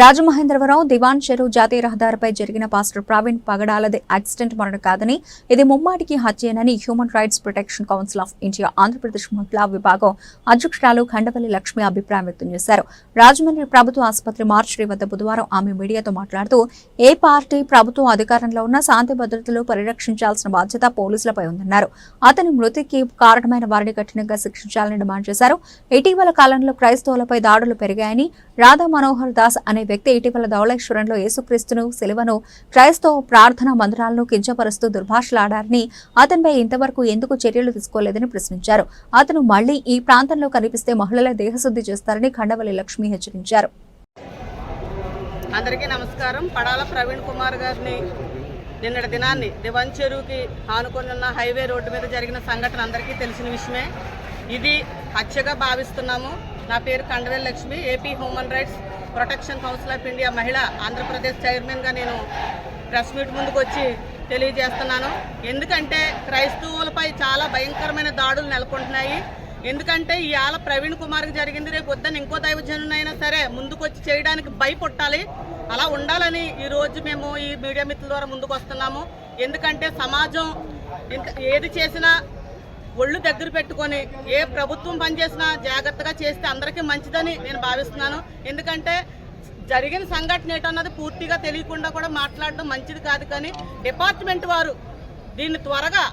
రాజమహేంద్రవరం దివాన్ చెరువు జాతీయ రహదారిపై జరిగిన పాస్టర్ ప్రవీణ్ పగడాలది యాక్సిడెంట్ మరణం కాదని ఇది ముమ్మాటికి హత్యేనని human rights protection council of India Andhra Pradesh మహిళా విభాగం అధ్యక్షురాలు ఖండవల్లి లక్ష్మి అభిప్రాయం వ్యక్తం చేశారు. రాజమండ్రి ప్రభుత్వ ఆసుపత్రి మార్చి వద్ద బుధవారం ఆమె మీడియాతో మాట్లాడుతూ ఏ పార్టీ ప్రభుత్వం అధికారంలో ఉన్న శాంతి భద్రతలు పరిరక్షించాల్సిన బాధ్యత పోలీసులపై ఉందన్నారు. అతని మృతికి కారణమైన వారిని కఠినంగా శిక్షించాలని డిమాండ్ చేశారు. ఇటీవల కాలంలో క్రైస్తవులపై దాడులు పెరిగాయని రాధా మనోహర్ దాస్ అనే వ్యక్తి ఇటీవల ధవళేశ్వరంలో యేసుక్రీస్తును శిలువను క్రైస్తవ ప్రార్థనా మందిరాలను కించపరుస్తూ దుర్భాషలాడారని అతనిపై ఇంతవరకు ఎందుకు చర్యలు తీసుకోలేదని ప్రశ్నించారు. అతను మళ్ళీ ఈ ప్రాంతంలో కనిపిస్తే మహిళల దేహశుద్ధి చేస్తారని ఖండవల్లి లక్ష్మి హెచ్చరించారు. అందరికీ నమస్కారం. పడాల ప్రవీణ్ కుమార్ గారిని నిన్నటి దినాన్ని దివన్ చెరువుకి ఆనుకొని ఉన్న హైవే రోడ్డు మీద జరిగిన సంఘటన అందరికీ తెలిసిన విషయమే. ఇది హత్యగా భావిస్తున్నాము. నా పేరు Kandavel Lakshmi AP human rights protection council of India మహిళ ఆంధ్రప్రదేశ్ చైర్మన్గా నేను ప్రెస్ మీట్ ముందుకు వచ్చి తెలియజేస్తున్నాను. ఎందుకంటే క్రైస్తవులపై చాలా భయంకరమైన దాడులు నెలకొంటున్నాయి. ఎందుకంటే ఇవాళ ప్రవీణ్ కుమార్కి జరిగింది రేపు వద్దని ఇంకో దైవజనునైనా సరే ముందుకు వచ్చి చేయడానికి భయపొట్టాలి. అలా ఉండాలని ఈరోజు మేము ఈ మీడియా మిత్రుల ద్వారా ముందుకు వస్తున్నాము ఎందుకంటే సమాజం ఇంత ఏది చేసినా ఒళ్ళు దగ్గర పెట్టుకొని ఏ ప్రభుత్వం పనిచేసినా జాగ్రత్తగా చేస్తే అందరికీ మంచిదని నేను భావిస్తున్నాను. ఎందుకంటే జరిగిన సంఘటన ఏంటన్నది పూర్తిగా తెలియకుండా కూడా మాట్లాడడం మంచిది కాదు కానీ డిపార్ట్మెంట్ వారు దీన్ని త్వరగా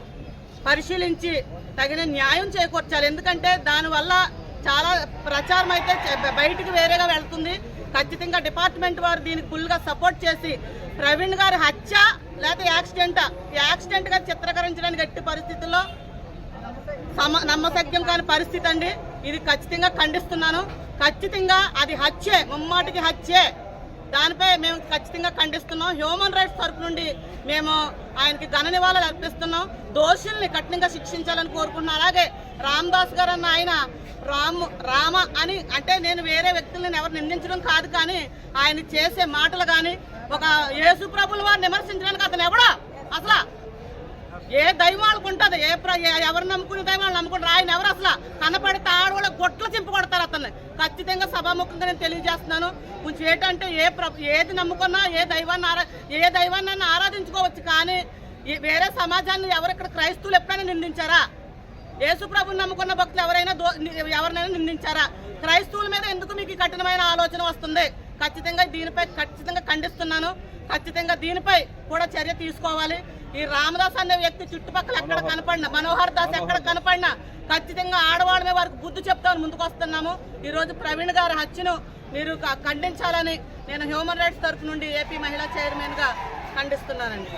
పరిశీలించి తగిన న్యాయం చేకూర్చాలి. ఎందుకంటే దానివల్ల చాలా ప్రచారం అయితే బయటికి వేరేగా వెళ్తుంది. ఖచ్చితంగా డిపార్ట్మెంట్ వారు దీనికి ఫుల్గా సపోర్ట్ చేసి ప్రవీణ్ గారి హత్య లేకపోతే యాక్సిడెంట్? యాక్సిడెంట్గా చిత్రీకరించడానికి ఎట్టి పరిస్థితుల్లో సమ నమ్మసగ్యం కాని పరిస్థితి అండి. ఇది ఖచ్చితంగా ఖండిస్తున్నాను. ఖచ్చితంగా అది హత్యే ముమ్మాటికి హత్యే. దానిపై మేము ఖచ్చితంగా ఖండిస్తున్నాం. హ్యూమన్ రైట్స్ తరపు నుండి మేము ఆయనకి ఘన నివాళులు అర్పిస్తున్నాం. దోషుల్ని కఠినంగా శిక్షించాలని కోరుకుంటున్నాం. అలాగే రామ్దాస్ గారు అన్న ఆయన రామ్ రామ అని అంటే నేను వేరే వ్యక్తులను ఎవరు నిందించడం కాదు కానీ ఆయన చేసే మాటలు కానీ ఒక యేసు ప్రభుల వారిని విమర్శించడానికి అతను ఎవడా? అసలు? ఏ దైవాలకు ఉంటుంది? ఏ ప్ర- ఎవరు నమ్ముకునే దైవాలు నమ్ముకుంటారు? ఆయన ఎవరు అసలు? కనపడితే ఆడవాళ్ళ గొట్లు చింపు కొడతారు అతన్ని. ఖచ్చితంగా సభాముఖంగా నేను తెలియజేస్తున్నాను. కొంచెం ఏంటంటే ఏ ఏది నమ్ముకున్నా ఏ దైవాన్ని ఆరా ఏ దైవాన్ని ఆరాధించుకోవచ్చు కానీ వేరే సమాజాన్ని ఎవరు ఇక్కడ క్రైస్తవులు ఎప్పుడైనా నిందించారా? యేసుప్రభుని నమ్ముకున్న భక్తులు ఎవరైనా దో- ఎవరినైనా నిందించారా? క్రైస్తవుల మీద ఎందుకు మీకు కఠినమైన ఆలోచన వస్తుంది? ఖచ్చితంగా దీనిపై ఖచ్చితంగా ఖండిస్తున్నాను. ఖచ్చితంగా దీనిపై కూడా చర్య తీసుకోవాలి. ఈ రామదాస్ అనే వ్యక్తి చుట్టుపక్కల ఎక్కడ కనపడినా మనోహర్ దాస్ ఎక్కడ కనపడినా ఖచ్చితంగా ఆడవాళ్ళ మీద వారికి బుద్ధి చెప్తామని ముందుకు వస్తున్నాము ఈ రోజు ప్రవీణ్ గారి హత్యను మీరు ఖండించాలని నేను హ్యూమన్ రైట్స్ తరఫు నుండి ఏపీ మహిళా చైర్మన్గా ఖండిస్తున్నానండి.